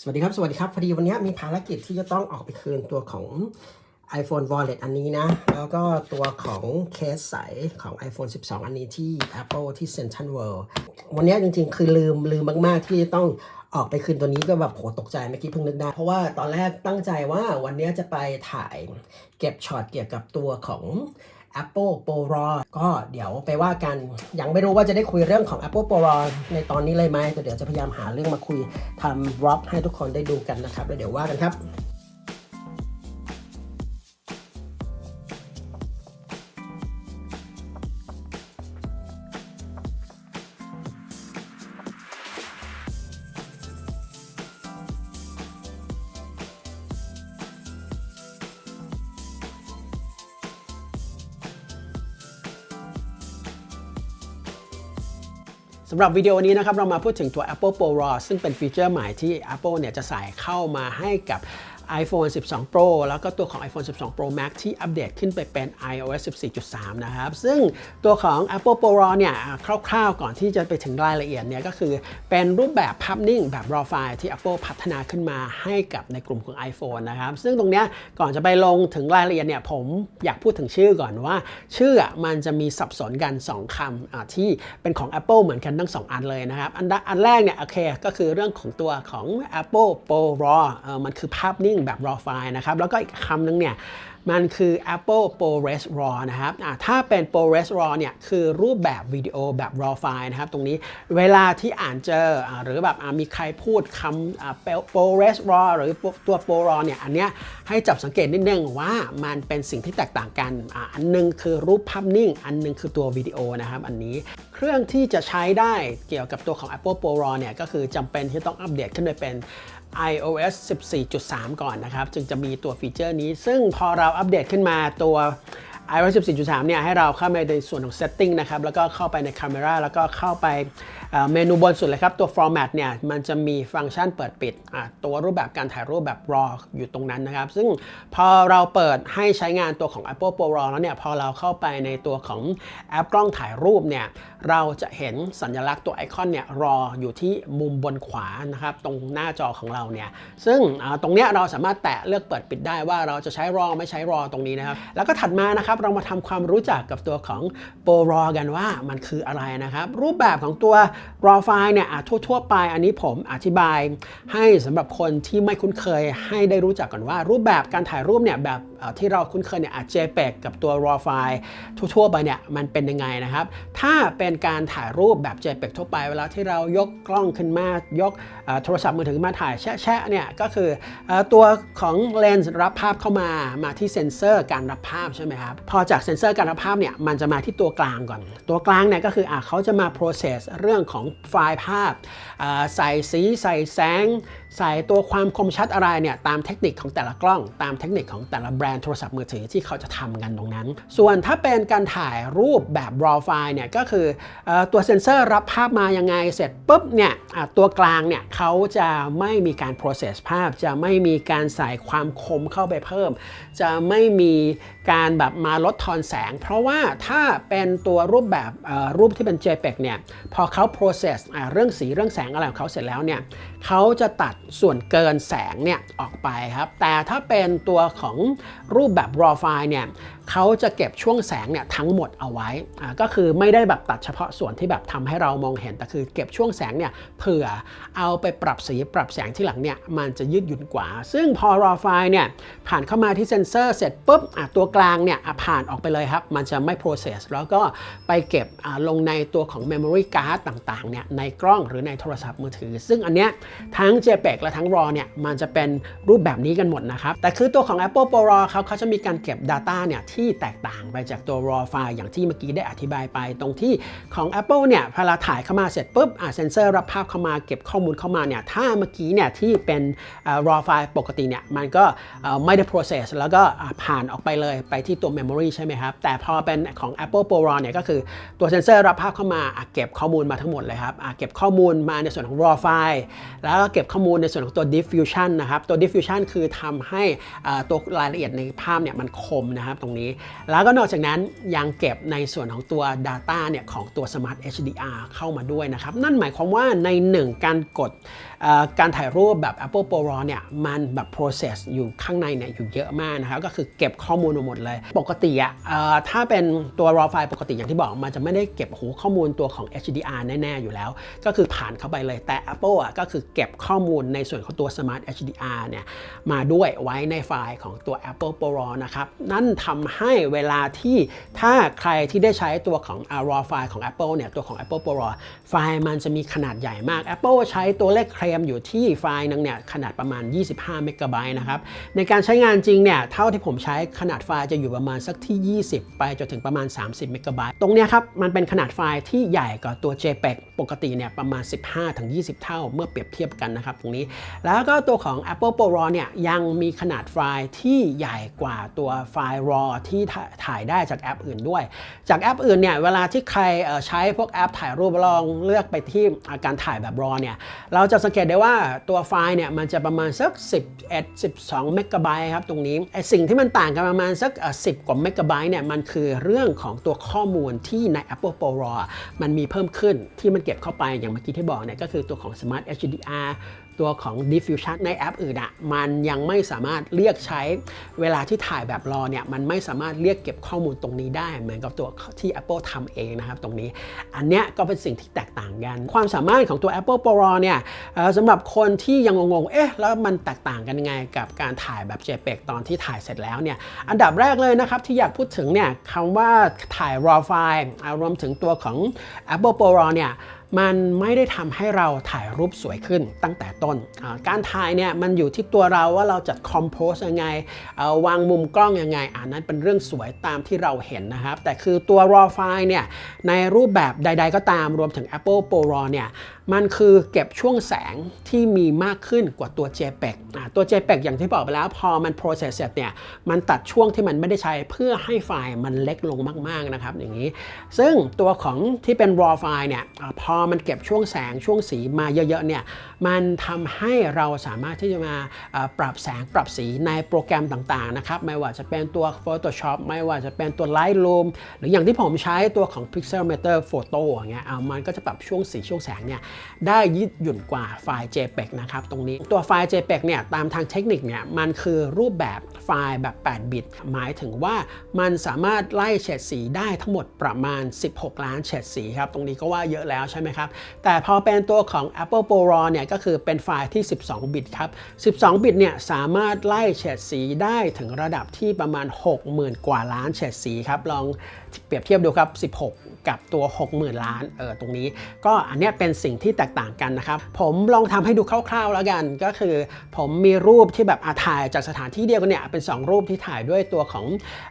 สวัสดีครับ สวัสดีครับ พอดีวันนี้มีภารกิจที่จะต้องออกไปคืนตัวของ iPhone Wallet อันนี้นะ แล้วก็ตัวของเคสใสของ iPhone 12 อันนี้ที่ Apple ที่ Central World วันนี้จริงๆ คือลืมลืมมาก ๆ ที่จะต้องออกไปคืนตัวนี้ก็แบบโหตกใจเมื่อกี้เพิ่งนึกได้ เพราะว่าตอนแรกตั้งใจว่าวันนี้จะไปถ่ายเก็บช็อตเกี่ยวกับตัวของ Apple Pro Raw ก็เดี๋ยวไปว่ากัน ยังไม่รู้ว่าจะได้คุยเรื่องของ Apple Pro Raw ในตอนนี้เลยไหมแต่เดี๋ยวจะพยายามหาเรื่องมาคุยทำบล็อกให้ทุกคนได้ดูกันนะครับแล้วเดี๋ยวว่ากันครับ สำหรับวิดีโอนี้นะครับเรามาพูดถึงตัว Apple Pro Raw ซึ่งเป็นฟีเจอร์ใหม่ที่ Apple เนี่ยจะใส่เข้ามาให้กับ iPhone 12 Pro แล้วก็ตัวของ iPhone 12 Pro Max ที่อัปเดตขึ้นไปเป็น iOS 14.3 นะครับ ซึ่งตัวของ Apple Pro Raw เนี่ยคร่าวๆก่อนที่จะไปถึงรายละเอียดเนี่ยก็คือเป็นรูปแบบภาพนิ่งแบบ RAW ไฟล์ที่ Apple พัฒนาขึ้นมาให้กับในกลุ่มของ iPhone นะครับ ซึ่งตรงเนี้ยก่อนจะไปลงถึงรายละเอียดเนี่ยผมอยากพูดถึงชื่อก่อนว่า ชื่อมันจะมีสับสนกัน 2คำที่เป็นของ Apple เหมือนกันทั้ง 2 อันเลยนะครับ อันอันแรกเนี่ยโอเคก็คือเรื่องของตัวของ Apple Pro RAW เออมันคือภาพนิ่งแบบ RAW ไฟล์นะครับ แล้วก็อีกคำนึงเนี่ยมันคือ Apple ProRes RAW นะครับถ้าเป็น ProRes RAW เนี่ยคือรูปแบบวิดีโอแบบ RAW ไฟล์นะครับ ตรงนี้เวลาที่อ่านเจออหรือแบบมีใครพูดคำ ProRes RAW หรือตัว Pro RAW เนี่ยอันเนี้ยให้จับสังเกตนิดนึงว่ามันเป็นสิ่งที่แตกต่างกันอ,อันหนึงคือรูปภาพนิ่ง อันหนึงคือตัววิดีโอนะครับ อันนี้เครื่องที่จะใช้ได้เกี่ยวกับตัวของ Apple Pro RAW เนี่ยก็คือจำเป็นที่ต้องอัปเดตขึ้นไปเป็น iOS 14.3 ก่อนนะครับ จึงจะมีตัวฟีเจอร์นี้ ซึ่งพอเราอัปเดตขึ้นมาตัว iOS 14.3 เนี่ยให้เราเข้าไปในส่วนของ setting นะครับ แล้วก็เข้าไปใน camera แล้วก็เข้าไปเมนูบนสุดเลยครับ ตัว format เนี่ยมันจะมีฟังก์ชันเปิดปิด ตัวรูปแบบการถ่ายรูปแบบ RAW อยู่ตรงนั้นนะครับ ซึ่งพอเราเปิดให้ใช้งานตัวของ Apple Pro RAW แล้วเนี่ยพอเราเข้าไปในตัวของแอปกล้องถ่ายรูปเนี่ยเราจะเห็นสัญลักษณ์ตัวไอคอนเนี่ยรออยู่ที่มุมบนขวานะครับตรงหน้าจอของเราเนี่ยซึ่งตรงเนี้ยเราสามารถแตะเลือกเปิดปิดได้ว่าเราจะใช้รอไม่ใช้รอตรงนี้นะครับแล้วก็ถัดมานะครับเรามาทำความรู้จักกับตัวของ Pro RAW กันว่ามันคืออะไรนะครับ รูปแบบของตัว RAW ไฟล์เนี่ยอะทั่วๆไป อันนี้ผมอธิบาย ให้สำหรับคนที่ไม่คุ้นเคยให้ได้รู้จักก่อนว่า รูปแบบการถ่ายรูปเนี่ยแบบที่เราคุ้นเคยเนี่ยอาจ JPEG กับตัว RAW ไฟล์ทั่วๆไปเนี่ยมันเป็นยังไงนะครับ ถ้าเป็นการถ่ายรูปแบบ JPEG ทั่วไปเวลาที่เรายกกล้องขึ้นมายกโทรศัพท์มือถือมาถ่ายแชะๆเนี่ยก็คืออตัวของเลนส์รับภาพเข้ามามาที่เซ็นเซอร์การรับภาพใช่ไหมครับพอจากเซ็นเซอร์การรับภาพเนี่ยมันจะมาที่ตัวกลางก่อน ตัวกลางเนี่ยก็คืออเขาจะมา process เรื่องของไฟล์ภาพใส่สีใส่แสง ใส่ตัวความคมชัดอะไรเนี่ยตามเทคนิคของแต่ละกล้อง ตามเทคนิคของแต่ละแบรนด์โทรศัพท์มือถือที่เขาจะทำกันตรงนั้น ส่วนถ้าเป็นการถ่ายรูปแบบ RAW ไฟล์เนี่ยก็คืออตัวเซ็นเซอร์รับภาพมายังไงเสร็จปุ๊บเนี่ยตัวกลางเนี่ยเขาจะไม่มีการ process ภาพ จะไม่มีการใส่ความคมเข้าไปเพิ่ม จะไม่มีการแบบมาลดทอนแสง เพราะว่าถ้าเป็นตัวรูปแบบรูปที่เป็น JPEG เนี่ยพอเขา process เรื่องสีเรื่องแสงอะไรของเขาเสร็จแล้วเนี่ยเขาจะตัดส่วนเกินแสงเนี่ยออกไปครับ แต่ถ้าเป็นตัวของรูปแบบ RAW ไฟล์เนี่ยเขาจะเก็บช่วงแสงเนี่ยทั้งหมดเอาไว้ ก็คือไม่ได้แบบตัดเฉพาะส่วนที่แบบทำให้เรามองเห็น แต่คือเก็บช่วงแสงเนี่ยเผื่อเอาไปปรับสีปรับแสงที่หลังเนี่ยมันจะยืดหยุ่นกว่า ซึ่งพอ RAW ไฟล์เนี่ยผ่านเข้ามาที่เซนเซอร์เสร็จปุ๊บตัวกลางเนี่ยผ่านออกไปเลยครับ มันจะไม่ process แล้วก็ไปเก็บลงในตัวของ memory card ต่างๆเนี่ยในกล้องหรือในโทรศัพท์มือถือ ซึ่งอันเนี้ยทั้ง JPEG และทั้ง RAW เนี่ยมันจะเป็นรูปแบบนี้กันหมดนะครับ แต่คือตัวของ Apple Pro RAW เขาเขาจะมีการเก็บ Data เนี่ยที่แตกต่างไปจากตัว RAW ไฟล์อย่างที่เมื่อกี้ได้อธิบายไป ตรงที่ของ Apple เนี่ยพอเราถ่ายเข้ามาเสร็จปุ๊บอะเซนเซอร์รับภาพเข้ามาเก็บข้อมูลเข้ามาเนี่ยถ้าเมื่อกี้เนี่ยที่เป็น RAW ไฟล์ปกติเนี่ยมันก็ไม่ได้ process แล้วก็ผ่านออกไปเลยไปที่ตัว memory ใช่ไหมครับ แต่พอเป็นของ Apple Pro RAW เนี่ยก็คือตัวเซนเซอร์รับภาพเข้ามาเก็บข้อมูลมาทั้งหมดเลยครับเก็บข้อมูลมาในส่วนของ RAW ไฟล์แล้วก็เก็บข้อมูลในส่วนของตัว diffusion นะครับ ตัว diffusion คือทำให้ตัวรายละเอียดในภาพเนี่ยมันคมนะครับตรงนี้ แล้วก็นอกจากนั้นยังเก็บในส่วนของตัว Data เนี่ยของตัว Smart HDR เข้ามาด้วยนะครับ นั่นหมายความว่าในหนึ่งการกดการถ่ายรูปแบบ Apple Pro RAW เนี่ยมันแบบ process อยู่ข้างในเนี่ยอยู่เยอะมากนะครับ ก็คือเก็บข้อมูลมาหมดเลย ปกติอะถ้าเป็นตัว RAW ไฟล์ปกติอย่างที่บอกมันจะไม่ได้เก็บโอ้โหข้อมูลตัวของ HDR แน่ ๆ อยู่แล้ว ก็คือผ่านเข้าไปเลยแต่ Apple อะก็คือเก็บข้อมูลในส่วนของตัว Smart HDR เนี่ยมาด้วยไว้ในไฟล์ของตัว Apple Pro นะครับ นั่นทำให้เวลาที่ถ้าใครที่ได้ใช้ตัวของ RAW ไฟล์ของ Apple เนี่ยตัวของ Apple Pro ไฟล์มันจะมีขนาดใหญ่มาก Apple ใช้ตัวเลขเคลมอยู่ที่ไฟล์นึงเนี่ยขนาดประมาณ 25 เมกะไบต์นะครับ ในการใช้งานจริงเนี่ยเท่าที่ผมใช้ขนาดไฟล์จะอยู่ประมาณสักที่ 20 ไปจนถึงประมาณ 30 เมกะไบต์ตรงเนี้ยครับมันเป็นขนาดไฟล์ที่ใหญ่กว่าตัว JPEG ปกติเนี่ยประมาณ 15-20 เท่าเมื่อเปรียบเทียบกันนะครับตรงนี้ แล้วก็ตัวของ Apple Pro RAW เนี่ยยังมีขนาดไฟล์ที่ใหญ่กว่าตัวไฟล์ RAW ที่ถ่ายได้จากแอปอื่นด้วย จากแอปอื่นเนี่ยเวลาที่ใครใช้พวกแอปถ่ายรูปลองเลือกไปที่การถ่ายแบบ RAW เนี่ยเราจะสังเกตได้ว่าตัวไฟล์เนี่ยมันจะประมาณสัก 11 12 เมกะไบต์ครับตรงนี้ไอสิ่งที่มันต่างกันประมาณสัก 10 กว่าเมกะไบต์เนี่ยมันคือเรื่องของตัวข้อมูลที่ใน Apple Pro RAW มันมีเพิ่มขึ้นที่มันเก็บเข้าไปอย่างเมื่อกี้ที่บอกเนี่ยก็คือตัวของ Smart HDR ตัวของ Diffusion ในแอปอื่นอะมันยังไม่สามารถเรียกใช้เวลาที่ถ่ายแบบรอเนี่ยมันไม่สามารถเรียกเก็บข้อมูลตรงนี้ได้ เหมือนกับตัวที่ Apple ทำเองนะครับตรงนี้ อันเนี้ยก็เป็นสิ่งที่แตกต่างกัน ความสามารถของตัว Apple Pro RAW เนี่ยสำหรับคนที่ยังงงๆเอ๊ะแล้วมันแตกต่างกันยังไงกับการถ่ายแบบ JPEG ตอนที่ถ่ายเสร็จแล้วเนี่ยอันดับแรกเลยนะครับที่อยากพูดถึงเนี่ยคำว่าถ่าย RAW ไฟล์อ่ารวมถึงตัวของ Apple Pro RAW เนี่ย มันไม่ได้ทำให้เราถ่ายรูปสวยขึ้นตั้งแต่ต้น การถ่ายเนี่ยมันอยู่ที่ตัวเราว่าเราจัดคอมโพสยังไง วางมุมกล้องยังไงอันนั้นเป็นเรื่องสวยตามที่เราเห็นนะครับ แต่คือตัว RAW ไฟล์เนี่ยในรูปแบบใด ๆ ก็ตามรวมถึง Apple Pro RAW เนี่ย มันคือเก็บช่วงแสงที่มีมากขึ้นกว่าตัว JPEG อ่าตัว JPEG อย่างที่บอกไปแล้วพอมัน process เสร็จเนี่ยมันตัดช่วงที่มันไม่ได้ใช้เพื่อให้ไฟล์มันเล็กลงมากๆนะครับอย่างนี้ ซึ่งตัวของที่เป็น RAW ไฟล์เนี่ยอาพอมันเก็บช่วงแสงช่วงสีมาเยอะๆเนี่ยมันทำให้เราสามารถที่จะมาปรับแสงปรับสีในโปรแกรมต่างๆนะครับไม่ว่าจะเป็นตัว Photoshop ไม่ว่าจะเป็นตัว Lightroom หรืออย่างที่ผมใช้ตัวของ Pixelmator Photo อย่างเงี้ยอ่ามันก็จะปรับช่วงสีช่วงแสงเนี่ยได้ยืดหยุ่นกว่าไฟล์ JPEG นะครับตรงนี้ตัวไฟล์ JPEG เนี่ยตามทางเทคนิคเนี่ยมันคือรูปแบบไฟล์แบบ 8 บิต หมายถึงว่ามันสามารถไล่เฉดสีได้ทั้งหมดประมาณ 16 ล้านเฉดสีครับตรงนี้ก็ว่าเยอะแล้วใช่ไหมครับ แต่พอเป็นตัวของ Apple Pro RAW เนี่ยก็คือเป็นไฟล์ที่ 12 บิตครับ 12 บิตเนี่ยสามารถไล่เฉดสีได้ถึงระดับที่ประมาณ 60,000 กว่าล้านเฉดสีครับลองเปรียบเทียบดูครับ 16 กับตัว 60,000 ล้านเออตรงนี้ ก็อันนี้เป็นสิ่งที่แตกต่างกันนะครับ ผมลองทำให้ดูคร่าวๆแล้วกัน ก็คือผมมีรูปที่แบบอาถ่ายจากสถานที่เดียวกันเนี่ยเป็น 2 รูปที่ถ่ายด้วยตัวของ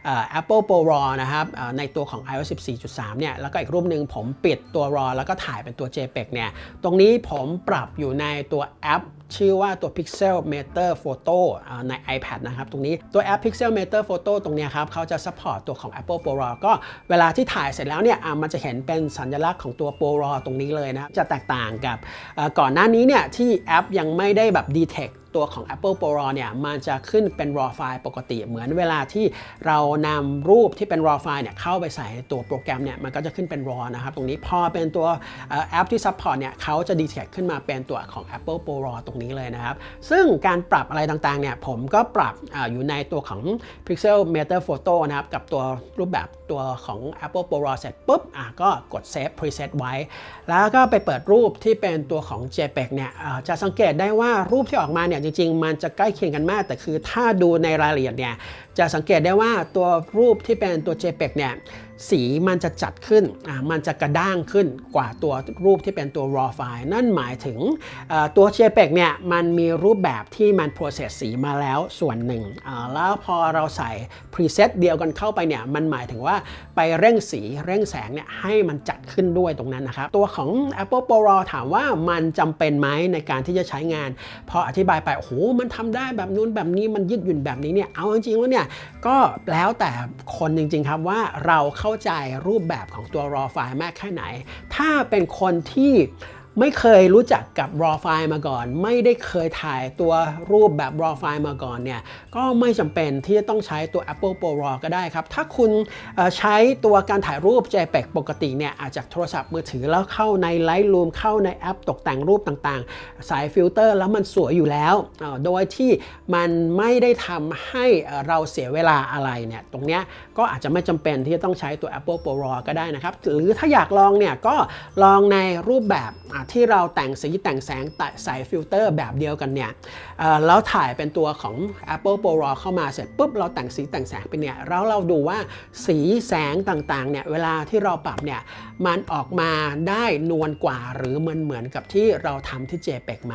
อ Apple Pro RAW นะครับในตัวของ iOS 14.3 เนี่ยแล้วก็อีกรูปหนึ่งผมปิดตัว RAW แล้วก็ถ่ายเป็นตัว JPEG เนี่ยตรงนี้ผมปรับอยู่ในตัวแอป ชื่อว่าตัว Pixel Meter Photo ใน iPad นะครับ ตรงนี้ตัวแอป Pixel Meter Photo ตรงนี้ครับเขาจะ support ตัวของ Apple Pro RAW ก็เวลาที่ถ่ายเสร็จแล้วเนี่ยมันจะเห็นเป็นสัญลักษณ์ของตัว Pro RAW ตรงนี้เลยนะ จะแตกต่างกับก่อนหน้านี้เนี่ยที่แอปยังไม่ได้แบบ detect ตัวของ Apple Pro RAW เนี่ยมันจะขึ้นเป็น RAW ไฟล์ปกติ เหมือนเวลาที่เรานำรูปที่เป็น RAW ไฟล์เนี่ยเข้าไปใส่ในตัวโปรแกรมเนี่ยมันก็จะขึ้นเป็น RAW นะครับ ตรงนี้พอเป็นตัวแอปที่ support เนี่ยเขาจะ detect ขึ้นมาเป็นตัวของ Apple Pro RAW ตรงนี้เลยนะครับ ซึ่งการปรับอะไรต่างๆเนี่ยผมก็ปรับออยู่ในตัวของ Pixelmator Photo นะครับกับตัวรูปแบบตัวของ Apple Pro RAW เสร็จปุ๊บอะก็กด Save Preset ไว้ แล้วก็ไปเปิดรูปที่เป็นตัวของ JPEG เนี่ยอ่าจะสังเกตได้ว่ารูปที่ออกมาเนี่ยจริงๆ มันจะใกล้เคียงกันมาก แต่คือถ้าดูในรายละเอียดเนี่ย จะสังเกตได้ว่าตัวรูปที่เป็นตัว JPEG เนี่ยสีมันจะจัดขึ้นอ่ามันจะกระด้างขึ้นกว่าตัวรูปที่เป็นตัว raw file นั่นหมายถึงตัว JPEG เนี่ยมันมีรูปแบบที่มัน process สีมาแล้วส่วนหนึ่งอ่าแล้วพอเราใส่ preset เดียวกันเข้าไปเนี่ยมันหมายถึงว่าไปเร่งสีเร่งแสงเนี่ยให้มันจัดขึ้นด้วยตรงนั้นนะครับ ตัวของ Apple Pro RAW ถามว่ามันจำเป็นไหมในการที่จะใช้งาน พออธิบายไปโอ้โหมันทำได้แบบนู้นแบบนี้มันยืดหยุ่นแบบนี้เนี่ยเอาจริงๆแล้วเนี่ยก็แล้วแต่คนจริง ๆ ครับว่าเราเข้าใจรูปแบบของตัว raw file มากแค่ไหน ถ้าเป็นคนที่ ไม่เคยรู้จักกับ raw file มาก่อน ไม่ได้เคยถ่ายตัวรูปแบบ raw file มาก่อนเนี่ยก็ไม่จำเป็นที่จะต้องใช้ตัว Apple Pro RAW ก็ได้ครับ ถ้าคุณใช้ตัวการถ่ายรูป JPEG ปกติเนี่ยอาจจากโทรศัพท์มือถือแล้วเข้าใน Lightroom เข้าในแอปตกแต่งรูปต่างๆ สายฟิลเตอร์แล้วมันสวยอยู่แล้ว โดยที่มันไม่ได้ทำให้เอ่อเราเสียเวลาอะไรเนี่ยตรงเนี้ยก็อาจจะไม่จำเป็นที่จะต้องใช้ตัว Apple Pro RAW ก็ได้นะครับ หรือถ้าอยากลองเนี่ยก็ลองในรูปแบบที่เราแต่งสีแต่งแสงแใส่ฟิลเตอร์แบบเดียวกันเนี่ยแล้วถ่ายเป็นตัวของ Apple Pro RAW เข้ามาเสร็จปุ๊บเราแต่งสีแต่งแสงไปเนี่ยแล้วเราดูว่าสีแสงต่างๆเนี่ยเวลาที่เราปรับเนี่ยมันออกมาได้นวลกว่าหรือมันเหมือนกับที่เราทำที่ JPEG ไหม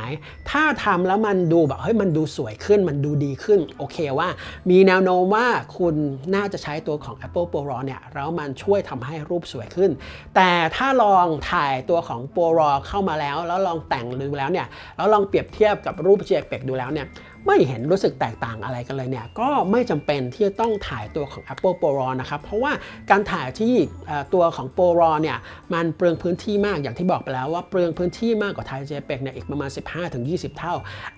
ถ้าทำแล้วมันดูแบบเฮ้ยมันดูสวยขึ้นมันดูดีขึ้นโอเคว่า มีแนวโน้มว่าคุณน่าจะใช้ตัวของ Apple Pro RAW เนี่ยแล้วมันช่วยทำให้รูปสวยขึ้น แต่ถ้าลองถ่ายตัวของ Pro RAW เข้ามาแล้ว แล้วลองแต่งดูแล้วเนี่ยแล้วลองเปรียบเทียบกับรูป JPEG ดูแล้วเนี่ยไม่เห็นรู้สึกแตกต่างอะไรกันเลยเนี่ยก็ไม่จำเป็นที่จะต้องถ่ายตัวของ Apple Pro RAW นะครับเพราะว่าการถ่ายที่ตัวของ Pro RAW เนี่ยมันเปลืองพื้นที่มากอย่างที่บอกไปแล้วว่าเปลืองพื้นที่มากกว่าถ่าย JPEG เนี่ยอีกประมาณ 15-20 เท่า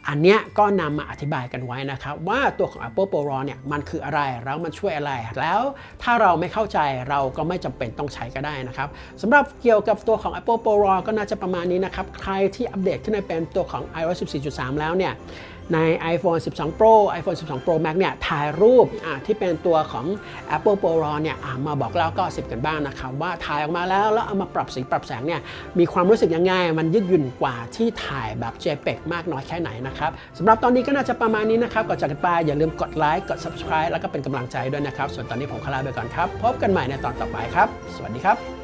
อันเนี้ยก็นำมาอธิบายกันไว้นะครับว่าตัวของ Apple Pro RAW เนี่ยมันคืออะไรแล้วมันช่วยอะไร แล้วถ้าเราไม่เข้าใจเราก็ไม่จำเป็นต้องใช้ก็ได้นะครับสำหรับเกี่ยวกับตัวของ Apple Pro RAW ก็น่าจะประมาณนี้นะครับใครที่อัปเดตขึ้นมาเป็นตัวของ iOS 14.3 แล้วเนี่ย ใน iPhone 12 Pro iPhone 12 Pro Max เนี่ยถ่ายรูปที่เป็นตัวของ Apple Pro RAW เนี่ยมาบอกเล่าก็สิบกันบ้างนะครับว่าถ่ายออกมาแล้วแล้วเอามาปรับสีปรับแสงเนี่ยมีความรู้สึกยังไงมันยืดหยุ่นกว่าที่ถ่ายแบบ JPEG มากน้อยแค่ไหนนะครับสำหรับตอนนี้ก็น่าจะประมาณนี้นะครับก่อนจากกันไปอย่าลืมกดไลค์กด subscribe แล้วก็เป็นกำลังใจด้วยนะครับ ส่วนตอนนี้ผมขอลาไปก่อนครับ พบกันใหม่ในตอนต่อไปครับ สวัสดีครับ